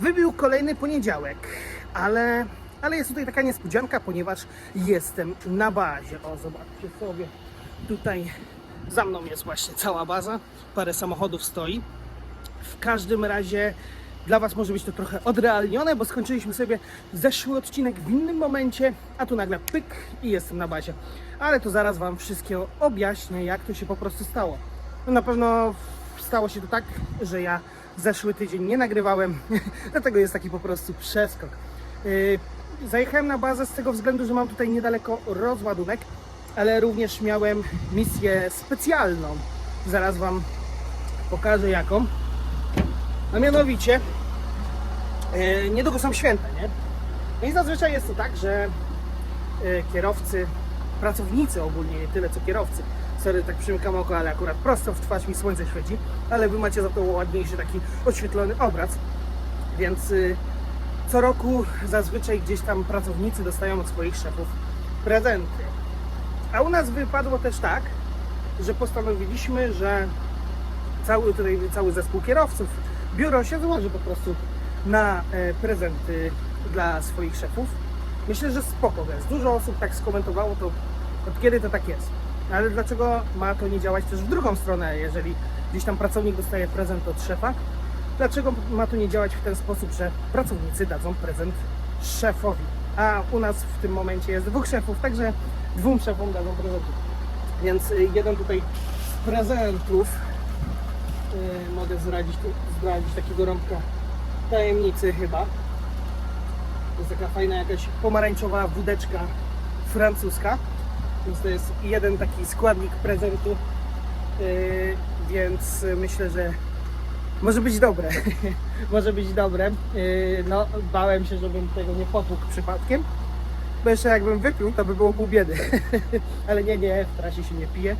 Wybił kolejny poniedziałek, ale, ale jest tutaj taka niespodzianka, ponieważ jestem na bazie. O, zobaczcie sobie, tutaj za mną jest właśnie cała baza, parę samochodów stoi. W każdym razie dla Was może być to trochę odrealnione, bo skończyliśmy sobie zeszły odcinek w innym momencie, a tu nagle pyk i jestem na bazie. Ale to zaraz Wam wszystkiego objaśnię, jak to się po prostu stało. No na pewno stało się to tak, że ja zeszły tydzień nie nagrywałem, dlatego jest taki po prostu przeskok. Yy, Zajechałem na bazę z tego względu, że mam tutaj niedaleko rozładunek, ale również miałem misję specjalną. Zaraz Wam pokażę jaką. A mianowicie, e, niedługo są święta, nie? No i zazwyczaj jest to tak, że e, kierowcy, pracownicy ogólnie, nie tyle co kierowcy, sorry, tak przymykam oko, ale akurat prosto w twarz mi słońce świeci, ale wy macie za to ładniejszy taki oświetlony obraz, więc y, co roku zazwyczaj gdzieś tam pracownicy dostają od swoich szefów prezenty. A u nas wypadło też tak, że postanowiliśmy, że cały tutaj cały zespół kierowców, biuro się złoży po prostu na e, prezenty dla swoich szefów. Myślę, że spoko jest. Dużo osób tak skomentowało to, od kiedy to tak jest. Ale dlaczego ma to nie działać też w drugą stronę, jeżeli gdzieś tam pracownik dostaje prezent od szefa? Dlaczego ma to nie działać w ten sposób, że pracownicy dadzą prezent szefowi? A u nas w tym momencie jest dwóch szefów, także dwóm szefom dadzą prezenty. Więc y, jeden tutaj z prezentów y, mogę zdradzić, zdradzić takiego rąbka tajemnicy chyba. To jest taka fajna jakaś pomarańczowa wódeczka francuska. Więc to jest jeden taki składnik prezentu. y, więc myślę, że może być dobre. może być dobre. Y, no, bałem się, żebym tego nie potłukł przypadkiem. Bo jeszcze jakbym wypił, to by było pół biedy. Ale nie, nie, w trasie się nie pije.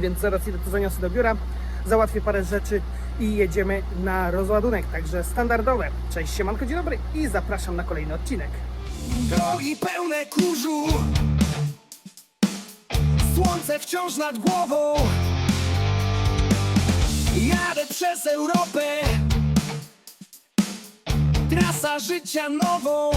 Więc zaraz idę to zaniosę do biura, załatwię parę rzeczy i jedziemy na rozładunek. Także standardowe. Cześć, siemanko, dzień dobry i zapraszam na kolejny odcinek. Drogi pełne kurzu Słońce wciąż nad głową. Jadę przez Europę. Trasa życia nową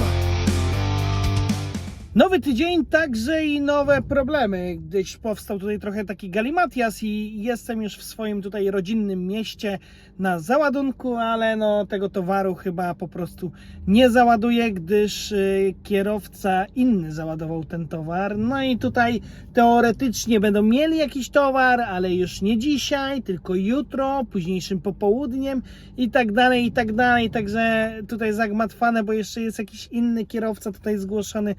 Nowy tydzień, także i nowe problemy, gdyż powstał tutaj trochę taki galimatias i jestem już w swoim tutaj rodzinnym mieście na załadunku, ale no tego towaru chyba po prostu nie załaduję, gdyż y, kierowca inny załadował ten towar. No i tutaj teoretycznie będą mieli jakiś towar, ale już nie dzisiaj, tylko jutro, późniejszym popołudniem i tak dalej, i tak dalej. Także tutaj zagmatwane, bo jeszcze jest jakiś inny kierowca tutaj zgłoszony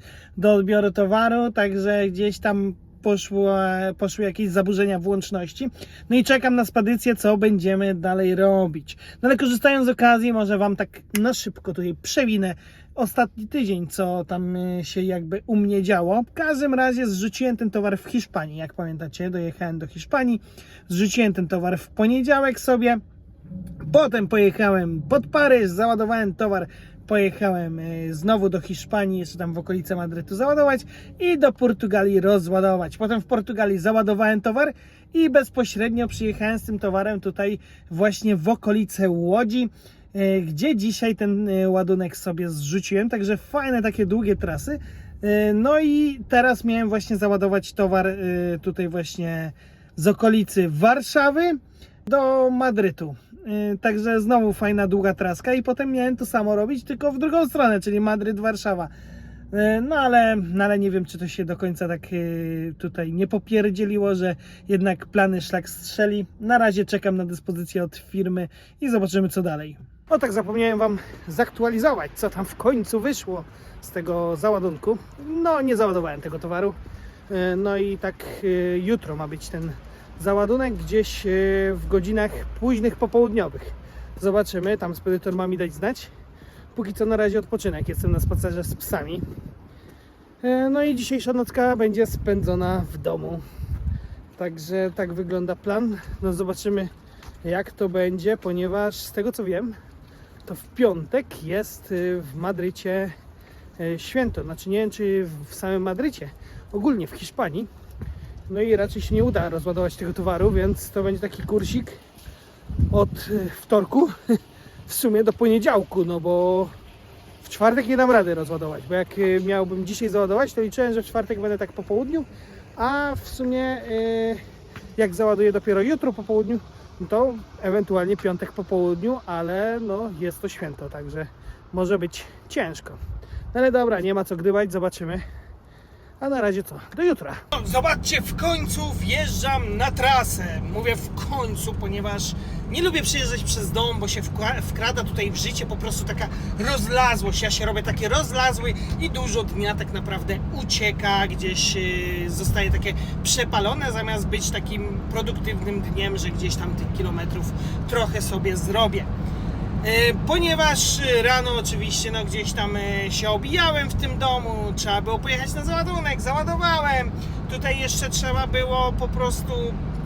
odbioru towaru, także gdzieś tam poszło, poszły jakieś zaburzenia włączności. No i czekam na spadycję, co będziemy dalej robić. No ale korzystając z okazji, może Wam tak na szybko tutaj przewinę ostatni tydzień, co tam y, się jakby u mnie działo. W każdym razie zrzuciłem ten towar w Hiszpanii, jak pamiętacie, dojechałem do Hiszpanii, zrzuciłem ten towar w poniedziałek sobie, Potem pojechałem pod Paryż, załadowałem towar, pojechałem e, znowu do Hiszpanii, jeszcze tam w okolice Madrytu załadować i do Portugalii rozładować. Potem w Portugalii załadowałem towar i bezpośrednio przyjechałem z tym towarem tutaj właśnie w okolice Łodzi, e, gdzie dzisiaj ten e, ładunek sobie zrzuciłem. Także fajne takie długie trasy. No i teraz miałem właśnie załadować towar tutaj właśnie z okolicy Warszawy do Madrytu. Yy, Także znowu fajna długa traska i potem miałem to samo robić, tylko w drugą stronę, czyli Madryt-Warszawa. Yy, No ale, no ale nie wiem, czy to się do końca tak yy, tutaj nie popierdzieliło, że jednak plany szlak strzeli. Na razie czekam na dyspozycję od firmy i zobaczymy co dalej. O tak zapomniałem Wam zaktualizować, co tam w końcu wyszło z tego załadunku. No nie załadowałem tego towaru. No i tak jutro ma być ten załadunek gdzieś e, w godzinach późnych popołudniowych. Zobaczymy, tam spedytor ma mi dać znać. Póki co na razie odpoczynek, jestem na spacerze z psami. E, No i dzisiejsza nocka będzie spędzona w domu. Także tak wygląda plan. No zobaczymy jak to będzie, ponieważ z tego co wiem, to w piątek jest e, w Madrycie święto. Znaczy nie wiem czy w samym Madrycie, ogólnie w Hiszpanii. No i raczej się nie uda rozładować tego towaru, więc to będzie taki kursik od y, wtorku w sumie do poniedziałku, no bo w czwartek nie dam rady rozładować, bo jak y, miałbym dzisiaj załadować, to liczyłem, że w czwartek będę tak po południu, a w sumie y, jak załaduję dopiero jutro po południu, to ewentualnie piątek po południu, ale no jest to święto, także może być ciężko. No ale dobra, nie ma co gdybać, zobaczymy. A na razie co? Do jutra. Zobaczcie, w końcu wjeżdżam na trasę. Mówię w końcu, ponieważ nie lubię przyjeżdżać przez dom, bo się wkrada tutaj w życie po prostu taka rozlazłość. Ja się robię taki rozlazły i dużo dnia tak naprawdę ucieka, gdzieś yy, zostaje takie przepalone, zamiast być takim produktywnym dniem, że gdzieś tam tych kilometrów trochę sobie zrobię. E, Ponieważ rano oczywiście no gdzieś tam e, się obijałem w tym domu, trzeba było pojechać na załadunek, załadowałem. Tutaj jeszcze trzeba było po prostu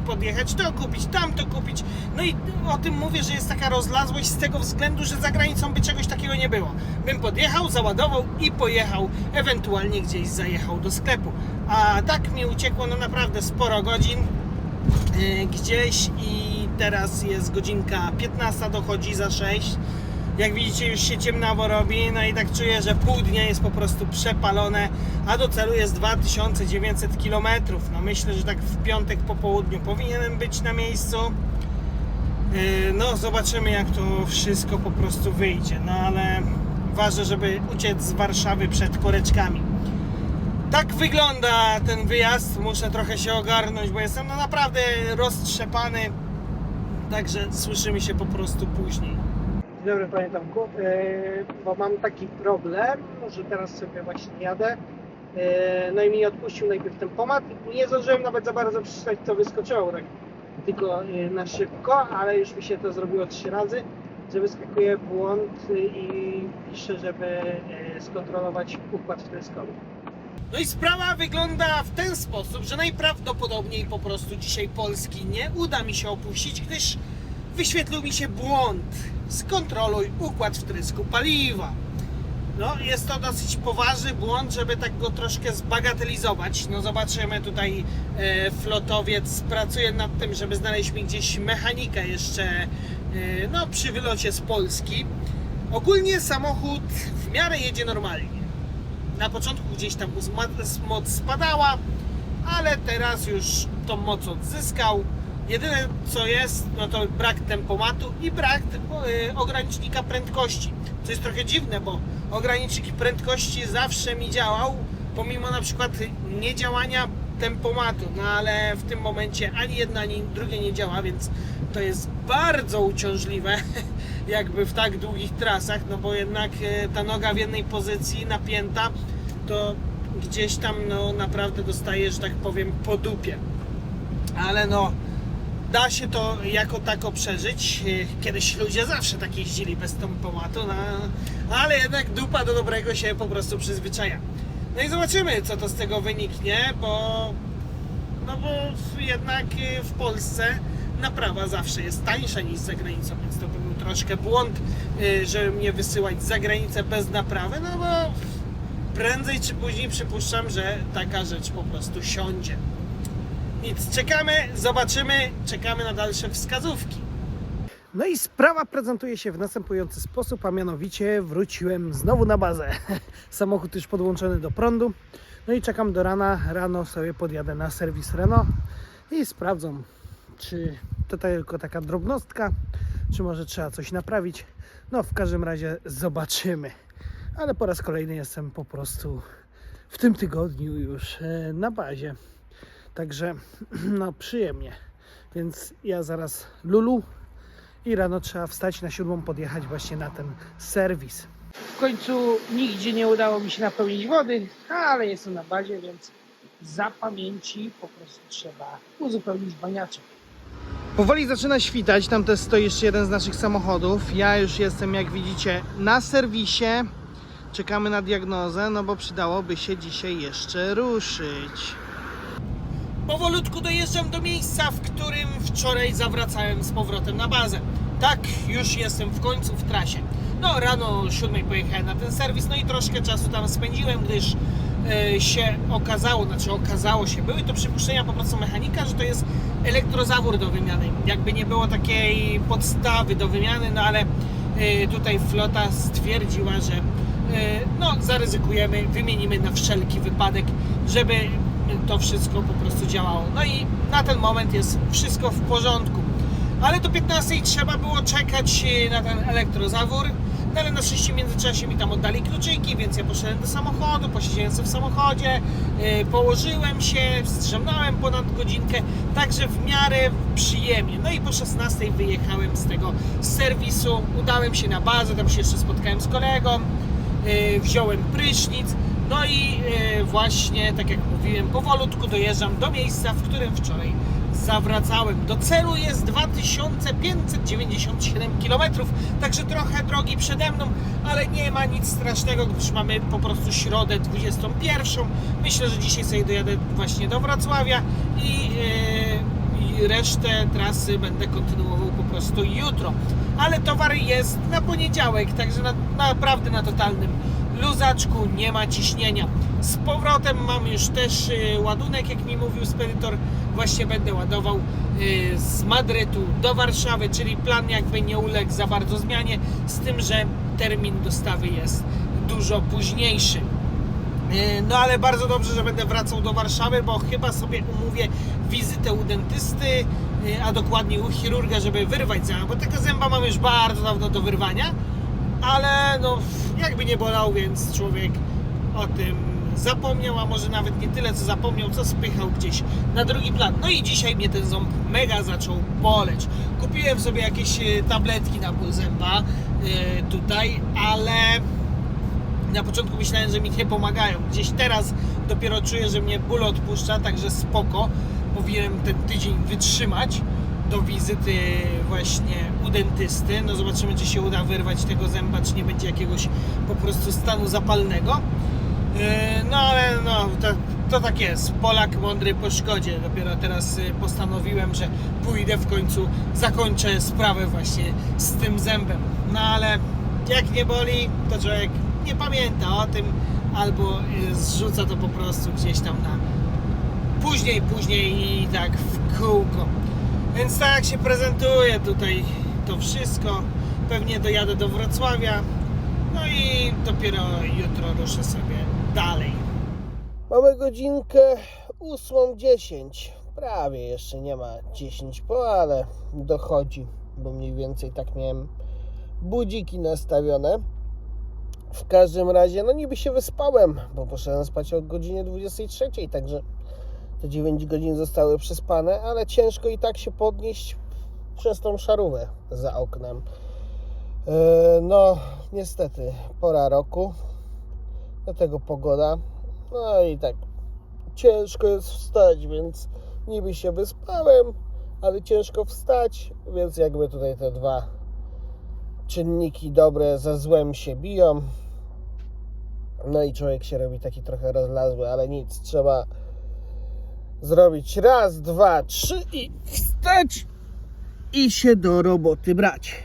podjechać to kupić, tamto kupić. No i o tym mówię, że jest taka rozlazłość z tego względu, że za granicą by czegoś takiego nie było. Bym podjechał, załadował i pojechał, ewentualnie gdzieś zajechał do sklepu. A tak mi uciekło no naprawdę sporo godzin y, gdzieś i teraz jest godzinka 15 dochodzi za 6 jak widzicie już się ciemnawo robi no i tak czuję, że pół dnia jest po prostu przepalone a do celu jest 2900 km no myślę, że tak w piątek po południu powinienem być na miejscu. Yy, no zobaczymy jak to wszystko po prostu wyjdzie. No ale ważne, żeby uciec z Warszawy przed koreczkami. Tak wygląda ten wyjazd. Muszę trochę się ogarnąć, bo jestem no naprawdę roztrzepany. Także słyszymy się po prostu później. Dzień dobry panie Tomku, Yy, bo mam taki problem, że teraz sobie właśnie jadę. Yy, No i mi odpuścił najpierw ten pomad. Nie zdążyłem nawet za bardzo przeczytać co wyskoczyło tak tylko yy, na szybko, ale już mi się to zrobiło trzy razy, że wyskakuje błąd i pisze, żeby skontrolować układ wtryskowy. No i sprawa wygląda w ten sposób, że najprawdopodobniej po prostu dzisiaj Polski nie uda mi się opuścić, gdyż wyświetlił mi się błąd. Skontroluj układ wtrysku paliwa. No, jest to dosyć poważny błąd, żeby tak go troszkę zbagatelizować. No, zobaczymy tutaj e, flotowiec pracuje nad tym, żeby znaleźć mi gdzieś mechanika jeszcze e, no, przy wylocie z Polski. Ogólnie samochód w miarę jedzie normalnie na początku gdzieś tam moc spadała, ale teraz już tą moc odzyskał. Jedyne co jest, no to brak tempomatu i brak y, ogranicznika prędkości. Co jest trochę dziwne, bo ogranicznik prędkości zawsze mi działał, pomimo na przykład niedziałania tempomatu, no ale w tym momencie ani jedna, ani drugie nie działa, więc to jest bardzo uciążliwe, jakby w tak długich trasach, no bo jednak e, ta noga w jednej pozycji napięta, to gdzieś tam no naprawdę dostaje, że tak powiem, po dupie. Ale no, da się to jako tako przeżyć. E, Kiedyś ludzie zawsze tak jeździli bez tempomatu, no, ale jednak dupa do dobrego się po prostu przyzwyczaja. No i zobaczymy, co to z tego wyniknie, bo no bo jednak y, w Polsce naprawa zawsze jest tańsza niż za granicą, więc to by troszkę błąd, y, żeby mnie wysyłać za granicę bez naprawy, no bo prędzej czy później przypuszczam, że taka rzecz po prostu siądzie. Nic, czekamy, zobaczymy, czekamy na dalsze wskazówki. No i sprawa prezentuje się w następujący sposób, a mianowicie wróciłem znowu na bazę. Samochód już podłączony do prądu. No i czekam do rana. Rano sobie podjadę na serwis Renault i sprawdzą, czy to tylko taka drobnostka, czy może trzeba coś naprawić. No w każdym razie zobaczymy. Ale po raz kolejny jestem po prostu w tym tygodniu już e, na bazie. Także no przyjemnie. Więc ja zaraz Lulu i rano trzeba wstać na siódmą, podjechać właśnie na ten serwis. W końcu nigdzie nie udało mi się napełnić wody, ale jestem na bazie, więc za pamięci po prostu trzeba uzupełnić baniaczek. Powoli zaczyna świtać, tam też stoi jeszcze jeden z naszych samochodów. Ja już jestem, jak widzicie, na serwisie. Czekamy na diagnozę, no bo przydałoby się dzisiaj jeszcze ruszyć. Powolutku dojeżdżam do miejsca, w którym wczoraj zawracałem z powrotem na bazę. Tak, już jestem w końcu w trasie. No, rano o 7 pojechałem na ten serwis, no i troszkę czasu tam spędziłem, gdyż się okazało, znaczy okazało się, były to przypuszczenia po prostu mechanika, że to jest elektrozawór do wymiany. Jakby nie było takiej podstawy do wymiany, no ale y, tutaj flota stwierdziła, że y, no zaryzykujemy, wymienimy na wszelki wypadek, żeby to wszystko po prostu działało. No i na ten moment jest wszystko w porządku. Ale do 15 trzeba było czekać na ten elektrozawór. No ale na szczęście w międzyczasie mi tam oddali kluczyki, więc ja poszedłem do samochodu, posiedziałem sobie w samochodzie, yy, położyłem się, wstrzemnąłem ponad godzinkę, także w miarę przyjemnie. No i po 16 wyjechałem z tego serwisu, udałem się na bazę, tam się jeszcze spotkałem z kolegą, yy, wziąłem prysznic, no i yy, właśnie, tak jak mówiłem, powolutku dojeżdżam do miejsca, w którym wczoraj zawracałem. Do celu jest 2597 km, także trochę drogi przede mną, ale nie ma nic strasznego, gdyż mamy po prostu środę 21. Myślę, że dzisiaj sobie dojadę właśnie do Wrocławia i, yy, i resztę trasy będę kontynuował po prostu jutro. Ale towar jest na poniedziałek, także na, naprawdę na totalnym luzaczku, nie ma ciśnienia. Z powrotem mam już też y, ładunek, jak mi mówił spedytor. Właśnie będę ładował y, z Madrytu do Warszawy, czyli plan jakby nie uległ za bardzo zmianie, z tym, że termin dostawy jest dużo późniejszy. Y, No ale bardzo dobrze, że będę wracał do Warszawy, bo chyba sobie umówię wizytę u dentysty, a dokładnie u chirurga, żeby wyrwać zęba, bo tego zęba mam już bardzo dawno do wyrwania, ale no jakby nie bolał, więc człowiek o tym zapomniał, a może nawet nie tyle co zapomniał, co spychał gdzieś na drugi plan. No i dzisiaj mnie ten ząb mega zaczął boleć. Kupiłem sobie jakieś y, tabletki na ból zęba y, tutaj, ale na początku myślałem, że mi nie pomagają. Gdzieś teraz dopiero czuję, że mnie ból odpuszcza, także spoko. Powinienem ten tydzień wytrzymać do wizyty właśnie u dentysty. No zobaczymy, czy się uda wyrwać tego zęba, czy nie będzie jakiegoś po prostu stanu zapalnego. Yy, No ale no, to, to tak jest. Polak mądry po szkodzie. Dopiero teraz y, postanowiłem, że pójdę w końcu, zakończę sprawę właśnie z tym zębem. No ale jak nie boli, to człowiek nie pamięta o tym albo y, zrzuca to po prostu gdzieś tam na później, później i tak w kółko. Więc tak się prezentuje tutaj to wszystko. Pewnie dojadę do Wrocławia. No i dopiero jutro ruszę sobie dalej. Mamy godzinkę 8.10. Prawie jeszcze nie ma 10 po, ale dochodzi, bo mniej więcej tak miałem budziki nastawione. W każdym razie, no niby się wyspałem, bo poszedłem spać o godzinie 23, także te 9 godzin zostały przespane, ale ciężko i tak się podnieść przez tą szarówę za oknem. E, No, niestety, pora roku, do tego pogoda. No i tak ciężko jest wstać, więc niby się wyspałem, ale ciężko wstać, więc jakby tutaj te dwa czynniki dobre ze złem się biją. No i człowiek się robi taki trochę rozlazły, ale nic, trzeba zrobić raz, dwa, trzy i wstać i się do roboty brać.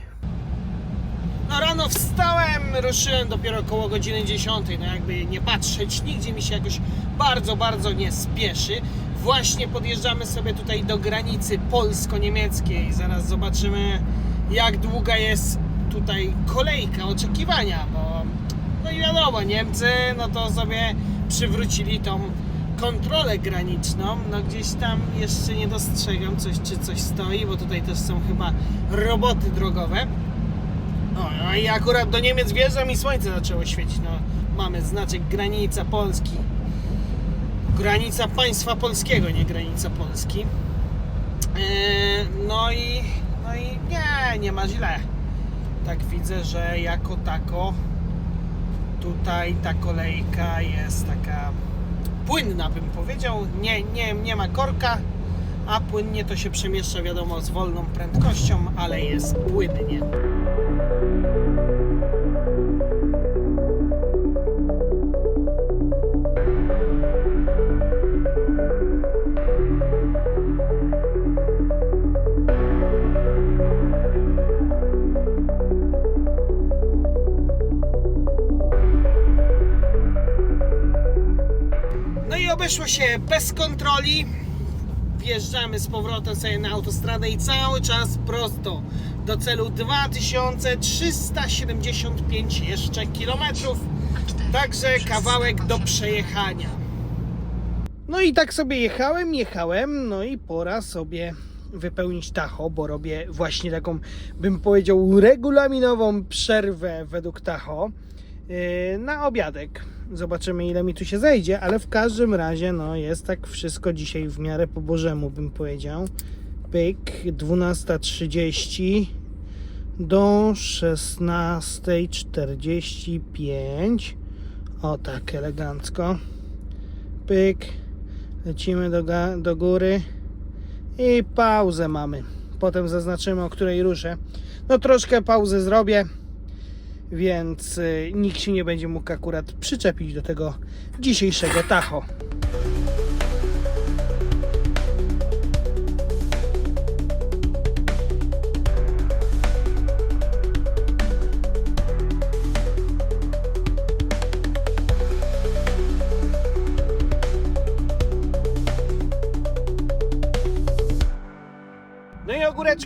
No rano wstałem, ruszyłem dopiero około godziny 10. No jakby nie patrzeć, nigdzie mi się jakoś bardzo, bardzo nie spieszy. Właśnie podjeżdżamy sobie tutaj do granicy polsko-niemieckiej. Zaraz zobaczymy, jak długa jest tutaj kolejka oczekiwania, bo no i wiadomo, Niemcy no to sobie przywrócili tą kontrolę graniczną. No gdzieś tam jeszcze nie dostrzegam coś, czy coś stoi, bo tutaj też są chyba roboty drogowe. No, i akurat do Niemiec wjeżdżam i słońce zaczęło świecić. No, mamy znaczek granica Polski. Granica państwa polskiego, nie granica Polski. Eee, no i no i nie, nie ma źle. Tak widzę, że jako tako tutaj ta kolejka jest taka płynna bym powiedział. Nie, nie, nie ma korka, a płynnie to się przemieszcza wiadomo z wolną prędkością, ale jest płynnie. Obeszło się bez kontroli. Wjeżdżamy z powrotem sobie na autostradę i cały czas prosto. do celu 2375 jeszcze kilometrów. Także kawałek do przejechania. No i tak sobie jechałem, jechałem, no i pora sobie wypełnić Tacho, bo robię właśnie taką, bym powiedział, regulaminową przerwę według Tacho yy, na obiadek. Zobaczymy ile mi tu się zejdzie, ale w każdym razie no jest tak wszystko dzisiaj w miarę po bożemu bym powiedział. Pyk, 12.30 do 16.45 o tak elegancko. Pyk lecimy do, do góry i pauzę mamy. Potem zaznaczymy o której ruszę. No troszkę pauzę zrobię więc y, nikt się nie będzie mógł akurat przyczepić do tego dzisiejszego tacho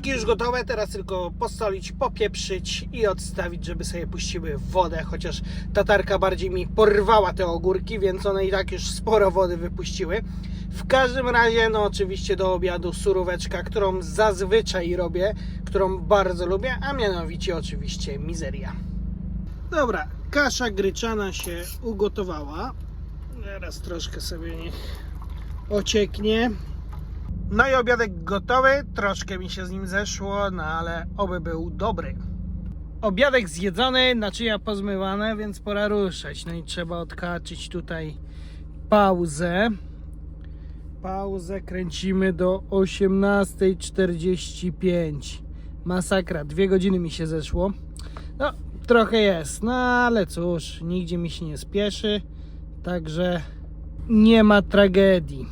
już gotowe, teraz tylko posolić, popieprzyć i odstawić, żeby sobie puściły wodę, chociaż tatarka bardziej mi porwała te ogórki, więc one i tak już sporo wody wypuściły. W każdym razie, no oczywiście do obiadu suróweczka, którą zazwyczaj robię, którą bardzo lubię, a mianowicie oczywiście mizeria. Dobra, kasza gryczana się ugotowała. Teraz troszkę sobie niech ocieknie. No i obiadek gotowy, troszkę mi się z nim zeszło, no ale oby był dobry. Obiadek zjedzony, naczynia pozmywane, więc pora ruszać. No i trzeba odkaczyć tutaj pauzę. Pauzę kręcimy do 18.45. Masakra, dwie godziny mi się zeszło. No, trochę jest, no ale cóż, nigdzie mi się nie spieszy, także nie ma tragedii.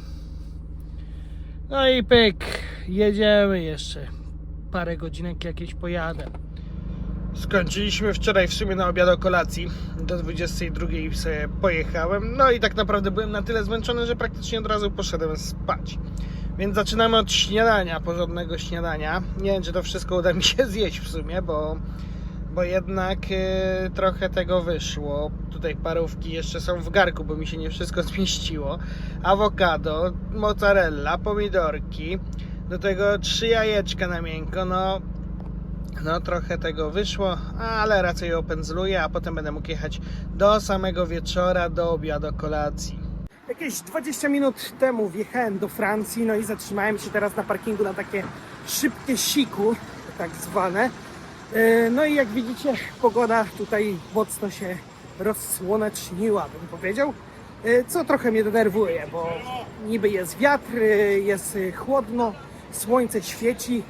No i pyk, jedziemy jeszcze. Parę godzinek jakieś pojadę. Skończyliśmy wczoraj w sumie na obiad o kolacji. Do 22 sobie pojechałem. No i tak naprawdę byłem na tyle zmęczony, że praktycznie od razu poszedłem spać. Więc zaczynamy od śniadania, porządnego śniadania. Nie wiem, czy to wszystko uda mi się zjeść w sumie, bo, bo jednak e, trochę tego wyszło. Tutaj parówki jeszcze są w garku, bo mi się nie wszystko zmieściło. Awokado, mozzarella, pomidorki, do tego trzy jajeczka na miękko. No, no trochę tego wyszło, ale raczej opędzluję, a potem będę mógł jechać do samego wieczora, do obiadu, kolacji. Jakieś 20 minut temu wjechałem do Francji, no i zatrzymałem się teraz na parkingu na takie szybkie siku, tak zwane. E, No i jak widzicie, pogoda tutaj mocno się rozsłoneczniła, bym powiedział. E, Co trochę mnie denerwuje, bo niby jest wiatr, e, jest chłodno, słońce świeci,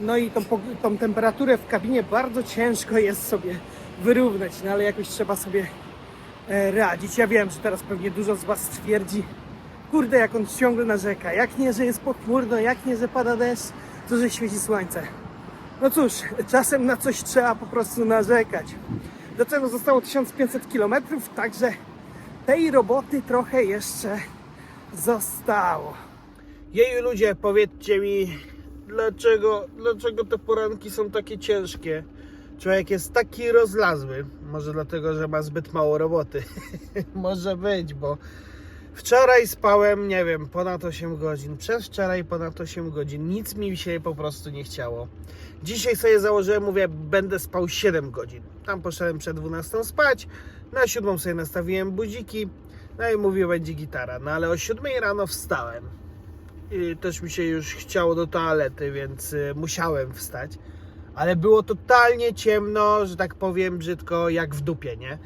no i tą, tą temperaturę w kabinie bardzo ciężko jest sobie wyrównać, no ale jakoś trzeba sobie radzić. Ja wiem, że teraz pewnie dużo z Was stwierdzi, kurde, jak on ciągle narzeka, jak nie, że jest pochmurno, jak nie, że pada deszcz, to, że świeci słońce. No cóż, czasem na coś trzeba po prostu narzekać. Do tego zostało 1500 km, także tej roboty trochę jeszcze zostało. Jej ludzie, powiedzcie mi, dlaczego, dlaczego te poranki są takie ciężkie? Człowiek jest taki rozlazły. Może dlatego, że ma zbyt mało roboty. Może być, bo wczoraj spałem, nie wiem, ponad 8 godzin. Przez wczoraj ponad 8 godzin. Nic mi się po prostu nie chciało. Dzisiaj sobie założyłem, mówię, będę spał 7 godzin. Tam poszedłem przed 12 spać. Na 7 sobie nastawiłem budziki. No i mówię, będzie gitara. No ale o 7 rano wstałem. I też mi się już chciało do toalety, więc y, musiałem wstać. Ale było totalnie ciemno, że tak powiem brzydko, jak w dupie, nie?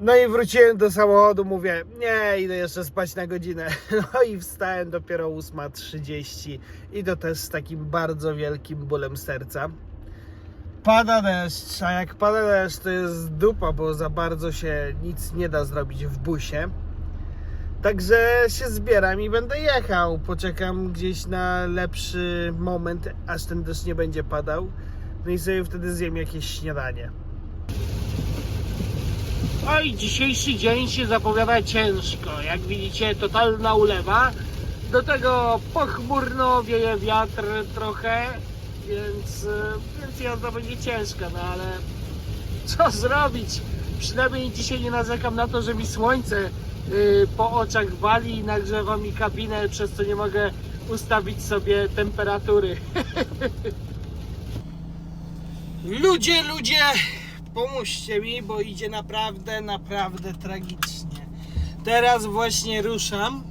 No i wróciłem do samochodu, mówię, nie, idę jeszcze spać na godzinę. No i wstałem dopiero 8.30 i to też z takim bardzo wielkim bólem serca. Pada deszcz, a jak pada deszcz to jest dupa, bo za bardzo się nic nie da zrobić w busie. Także się zbieram i będę jechał. Poczekam gdzieś na lepszy moment, aż ten deszcz nie będzie padał. No i sobie wtedy zjem jakieś śniadanie. Oj, dzisiejszy dzień się zapowiada ciężko. Jak widzicie, totalna ulewa. Do tego pochmurno, wieje wiatr trochę. więc, e, więc jazda będzie ciężka, no ale co zrobić? Przynajmniej dzisiaj nie narzekam na to, że mi słońce y, po oczach wali i nagrzewa mi kabinę, przez co nie mogę ustawić sobie temperatury. ludzie, ludzie, pomóżcie mi, bo idzie naprawdę, naprawdę tragicznie. Teraz właśnie ruszam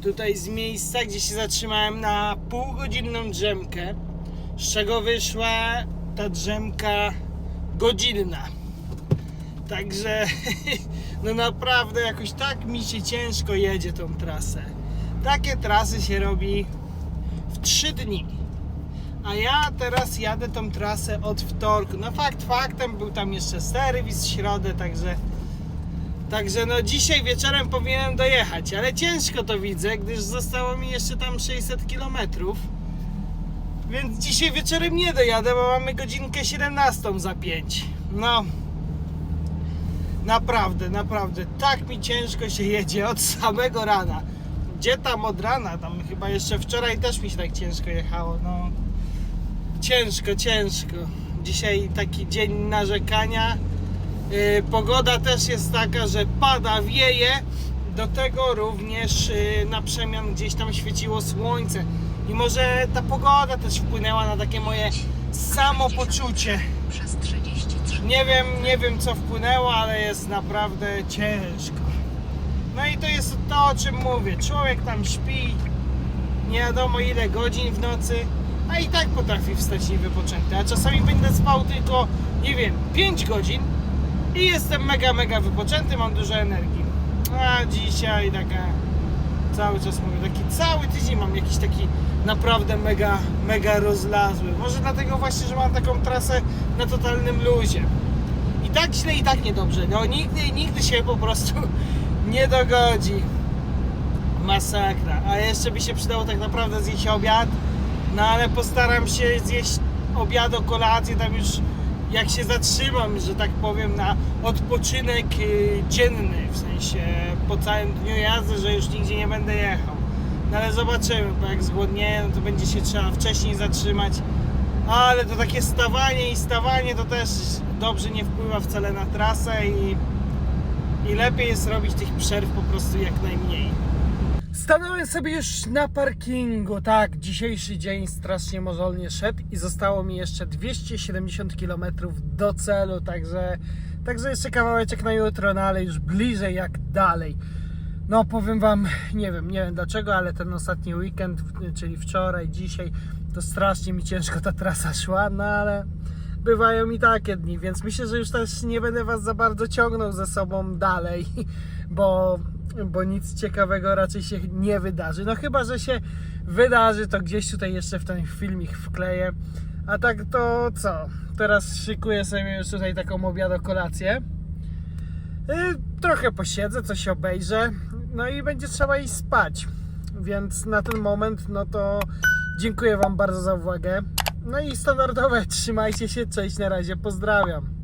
tutaj z miejsca, gdzie się zatrzymałem na półgodzinną drzemkę, z czego wyszła ta drzemka godzinna. Także no naprawdę jakoś tak mi się ciężko jedzie tą trasę. Takie trasy się robi w 3 dni. A ja teraz jadę tą trasę od wtorku. No fakt faktem był tam jeszcze serwis środę, także Także no dzisiaj wieczorem powinienem dojechać, ale ciężko to widzę, gdyż zostało mi jeszcze tam 600 km. Więc dzisiaj wieczorem nie dojadę, bo mamy godzinkę 17 za 5. No. Naprawdę, naprawdę, tak mi ciężko się jedzie od samego rana. Gdzie tam od rana? Tam chyba jeszcze wczoraj też mi się tak ciężko jechało. No. Ciężko, ciężko. Dzisiaj taki dzień narzekania. Yy, Pogoda też jest taka, że pada, wieje. Do tego również yy, na przemian gdzieś tam świeciło słońce. I może ta pogoda też wpłynęła na takie moje samopoczucie. Przez 33. Nie wiem, nie wiem co wpłynęło, ale jest naprawdę ciężko. No i to jest to, o czym mówię. Człowiek tam śpi nie wiadomo ile godzin w nocy, a i tak potrafi wstać niewypoczęty. A czasami będę spał tylko, nie wiem, 5 godzin i jestem mega, mega wypoczęty, mam dużo energii. A dzisiaj taka, cały czas mówię, taki cały tydzień mam jakiś taki naprawdę mega, mega rozlazły. Może dlatego właśnie, że mam taką trasę na totalnym luzie. I tak źle, i tak niedobrze. No nigdy, nigdy się po prostu nie dogodzi. Masakra. A jeszcze by się przydało tak naprawdę zjeść obiad. No ale postaram się zjeść obiad, kolację, tam już jak się zatrzymam, że tak powiem, na odpoczynek y, dzienny, w sensie po całym dniu jazdy, że już nigdzie nie będę jechał. No ale zobaczymy, bo jak zgłodnieję, to będzie się trzeba wcześniej zatrzymać. Ale to takie stawanie i stawanie to też dobrze nie wpływa wcale na trasę i, i lepiej jest robić tych przerw po prostu jak najmniej. Stanąłem sobie już na parkingu, tak, dzisiejszy dzień strasznie mozolnie szedł i zostało mi jeszcze 270 km do celu, także, także jeszcze kawałeczek na jutro, no ale już bliżej jak dalej. No powiem Wam, nie wiem, nie wiem dlaczego, ale ten ostatni weekend, czyli wczoraj, dzisiaj, to strasznie mi ciężko ta trasa szła, no ale bywają i takie dni, więc myślę, że już też nie będę Was za bardzo ciągnął ze sobą dalej, bo, bo nic ciekawego raczej się nie wydarzy. No chyba, że się wydarzy, to gdzieś tutaj jeszcze w ten filmik wkleję. A tak to co? Teraz szykuję sobie już tutaj taką obiadokolację. Y, Trochę posiedzę, coś obejrzę, no i będzie trzeba iść spać. Więc na ten moment, no to dziękuję Wam bardzo za uwagę. No i standardowe, trzymajcie się, cześć, na razie, pozdrawiam.